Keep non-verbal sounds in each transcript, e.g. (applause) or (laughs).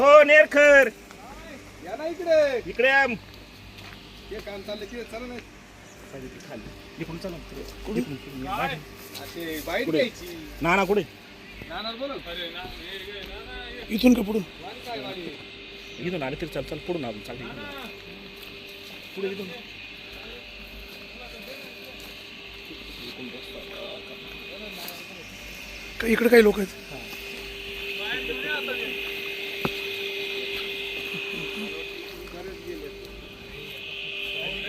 हो नेरखर. या ना इकडे. इकडे या. हे काम चाललं की चला ना. खाली. इकडून चला इकडून. असे बाईट पुढे. घ्यायची नाना कुठे? नानार बोल इथून का पुढून काय इथून आले तरी चल चल पुढून अजून चालते पुढे इथून. इकडे काही लोक आहेत?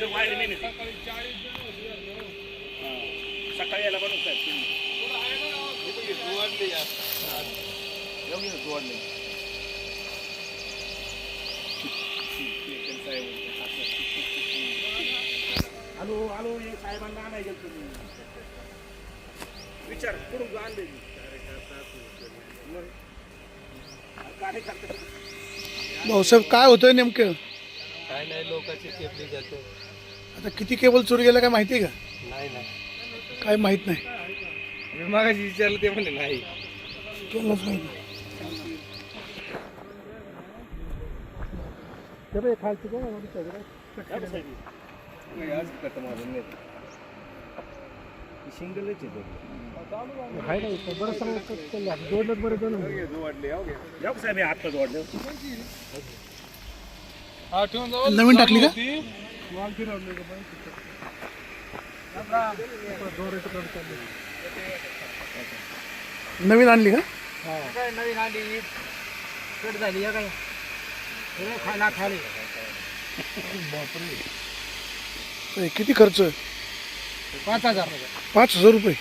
इकडे वायर मेन आहे ती. हा. सकाळी यायला बनवत आहेत तुम्ही. एवढी आहे, जोडले. आलो आलो हे साहेबांना आणाय गेलो तुम्ही विचार कुठून आणले काय करते भाऊसाहेब काय होतंय नेमकं काय नाही लोकांची केपली जाते आता किती केबल चोरी गेल्या काय माहिती आहे का? नाही नाही. काय माहीत नाही. मी मागाशी विचारलं ते म्हणले नाही. केलंच माहीत नाही. आज कट मारून नाही. सिंगलच आहे जोडले हो घ्या जाऊ साहेब हे नवीन टाकली का नवीन आणली का? काय नवीन आली कट झाली या काय खायला खाली काय, किती खर्च? पाच हजार पाच हजार रुपये.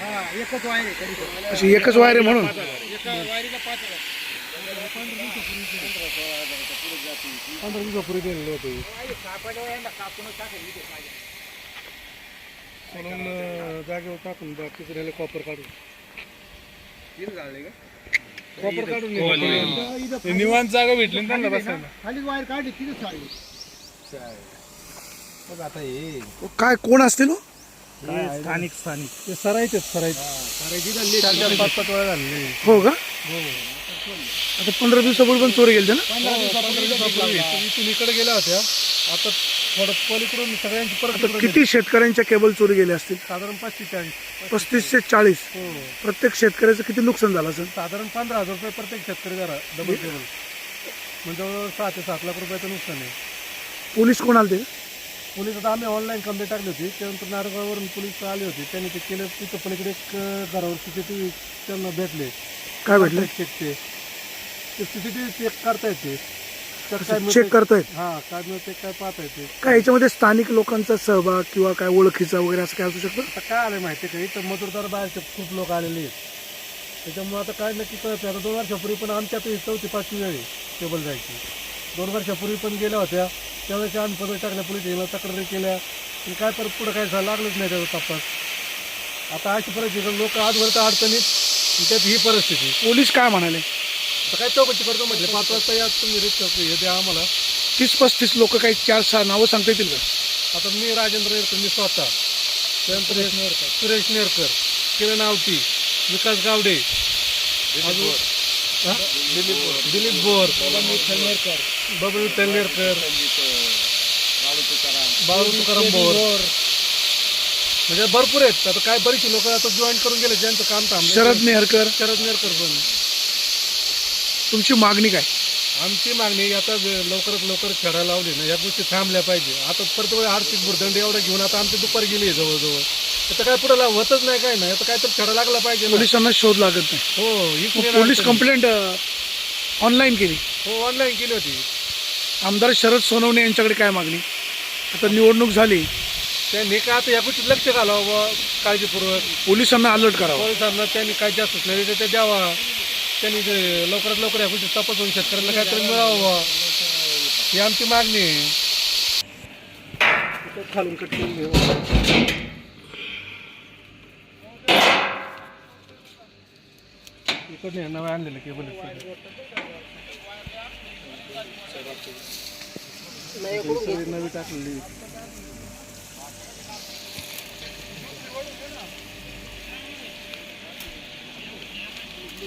हा एकच वायर आहे कधी अशी एकच वायर आहे म्हणून? एका वायरीला पाच हजार. पंधरा दिवसापूर्वी दिलेले होते म्हणून जागेवर टाकून राहिलं कॉपर काढून झाले कॉपर काढून निवांत जागा भेटली त्यांना बसायला खाली वायर काढली साडी बघ आता हे काय कोण असतील हो? स्थानिक स्थानिक ते सरायचे सरायचे चार चार पाच पाच वेळा झाले हो का? आता पंधरा दिवसापूर्वी पण चोरी गेली ना? इथून इकडे गेल्या होत्या. आता थोडं पलीकडून सगळ्यांची परत किती शेतकऱ्यांच्या केबल चोरी गेल्या असतील? साधारण पस्तीस चाळीस. पस्तीस ते चाळीस. प्रत्येक शेतकऱ्याचं किती नुकसान झालं असेल? साधारण पंधरा हजार रुपये प्रत्येक शेतकरी करा. डबल टेबल म्हणजे जवळजवळ सहा ते सात लाख रुपयाचं नुकसान आहे. पोलीस कोण आले पोलीस आता आम्ही ऑनलाईन कंप्लेंट टाकली होती. त्यानंतर नारगाववरून पोलीस आले होते. त्यांनी ते केलं. तिथं पलीकडे एक अं, घरावर सीसीटीव्ही त्यांना भेटले. काय भेटलं? चेक ते. सीसीटीव्ही चेक करता येते. त्यात काय चेक करतायत हा काय मिळते काय पाहता येते. काय याच्यामध्ये स्थानिक लोकांचा सहभाग किंवा काय ओळखीचा वगैरे असं काय असू शकतं? आता काय आलं माहिती आहे का? इथं मजूरदार बाहेरचे खूप लोक आलेले आहेत. त्याच्यामुळे आता काय नक्की कळत नाही. आता दोन वर्षापूर्वी पण आमच्या ही चौथी पाचवी वेळ आहे टेबल जायची. दोन वर्षापूर्वी पण गेल्या होत्या. त्यावेळेस आम्ही पदर टाकल्या पोलीस येईल तक्रारी केल्या. पण काय परत पुढं काय झालं लागलंच नाही त्याचा तपास. आता अशी परिस्थिती लोक आजवर तर अडचणीत? त्यात ही परिस्थिती. पोलीस काय म्हणाले? तर काय चौकशी करतो म्हटले. पाच वाजता या तुम्ही रित हे द्या आम्हाला. तीस पस्तीस लोक काही चार सहा नावं सांगता येतील का? आता मी राजेंद्र नेरकर मी स्वतः. त्यानंतर सुरेश नेरकर. किरण आवटी विकास गावडे. अजून हा? दिलीप बोर. बबलू तेलनेरकर बाळू तुकाराम बोर. म्हणजे भरपूर आहेत. आता काय बरीचशी लोक आता जॉईन करून गेले ज्यांचं काम थांबलं शरद नेहरकर. शरद नेरकर पण. तुमची मागणी काय? आमची मागणी आता लवकरात लवकर खेळायला लावली ना या गोष्टी थांबल्या पाहिजे. आता परत वेळ आर्थिक भुर्दंड एवढं घेऊन आता आमची दुपार गेली आहे जवळजवळ. आता काय पुढे होतच नाही काय नाही. आता काय तर खेळा लागला पाहिजे ना. पोलिसांना शोध लागत नाही. हो मग main पोलीस. कंप्लेंट ऑनलाईन केली. हो ऑनलाईन केली होती. आमदार शरद सोनवणे यांच्याकडे काय मागणी? आता निवडणूक झाली. त्यांनी काय आता या गोष्टीत लक्ष घालावं बुवा, काळजीपूर्वक. पोलिसांना अलर्ट करावा. पोलिसांना त्यांनी काय जास्त नाही ते द्यावा. त्यांनी ते लवकरात लवकर या गोष्टी तपासून शेतकऱ्यांना काहीतरी मिळावं. बुवा. ही आमची मागणी आहे. खालून कट करून घेऊ. इकडे नवे आणलेलं केबल नवी टाकलेली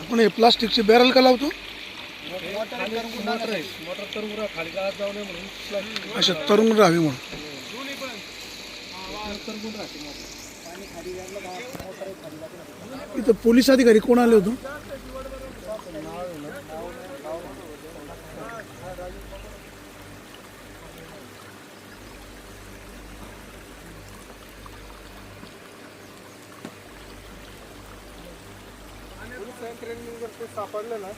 आपण हे प्लास्टिकचे बॅरल का लावतो? मोटर खाली जाऊ नये म्हणून अशा तरुण राहावी म्हणून. इथं पोलीस अधिकारी कोण आले होते? ट्रेनिंग जर ते सापडलं ना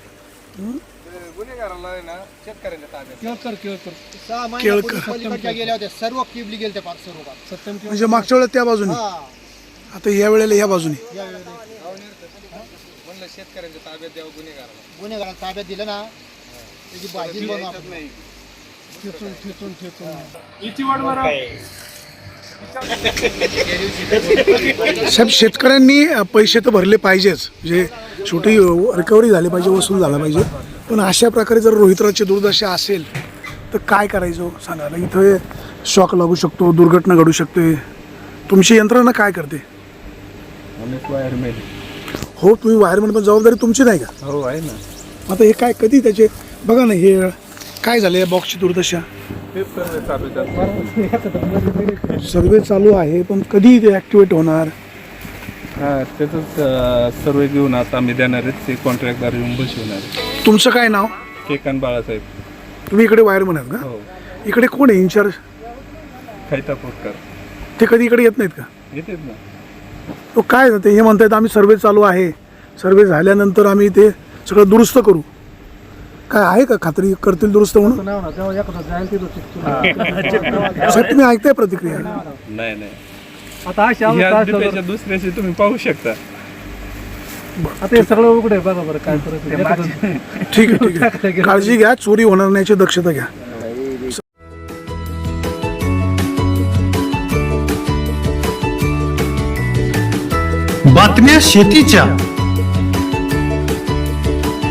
गुन्हेगाराला आहे ना शेतकऱ्यांच्या ताब्यात केळकर केळकर. सहा केळकर. पलीकडच्या गेल्या होत्या सर्व किबली गेले त्या पाच सर्व गाव. सत्यम केळकर. म्हणजे मागच्या वेळेला त्या बाजूने. हा. आता या वेळेला या बाजूने. या वेळेला. म्हणलं शेतकऱ्यांच्या ताब्यात द्यावं गुन्हेगाराला. गुन्हेगाराला ताब्यात दिलं ना त्याची भाजी बनवू आपण. ठेचून ठेचून ठेचून. साहेब शेतकऱ्यांनी पैसे तर भरले पाहिजेच. म्हणजे शेवटी रिकव्हरी झाली पाहिजे वसूल झाला पाहिजे. पण अशा प्रकारे जर रोहितराजची दुर्दशा असेल तर काय करायचं हो? सांगा. ना इथं शॉक लागू शकतो दुर्घटना घडू शकते. तुमची यंत्रणा काय करते? हो तुम्ही वायरमॅन पण जबाबदारी तुमची नाही का? हो आहे ना. आता हे काय कधी त्याचे बघा ना हे काय झालं या बॉक्सची दुर्दशा सर्व चालू सर्वे चालू आहे पण कधी ते ॲक्टिवेट होणार? हा त्याचंच सर्वे घेऊन आता आम्ही देणार आहेत. ते कॉन्ट्रॅक्टदार येऊन बसवणार तुमचं काय नाव? केकान बाळासाहेब. तुम्ही इकडे वायरमॅन आहेत का? हो. इकडे कोण आहे इन्चार्ज खैता पोटकर ते कधी इकडे येत नाहीत का? येतेच ना. तो काय ते? हे म्हणतायत आम्ही सर्वे चालू आहे. सर्वे झाल्यानंतर आम्ही ते सगळं दुरुस्त करू. काय आहे का खात्री करतील दुरुस्त म्हणून. (laughs) साहेब तुम्ही ऐकताय प्रतिक्रिया? नाही नाही. आता अशी ह्या अवस्था असल्यावर- डिपेच्या दुसऱ्याशी तुम्ही पाहू शकता. आता हे सगळं उघड आहे बघा बरं काय परिस्थिती एखादं- (laughs) ठीक आहे ठीक आहे. (laughs) काळजी घ्या चोरी होणार नाही याची दक्षता घ्या. बातम्या शेतीच्या.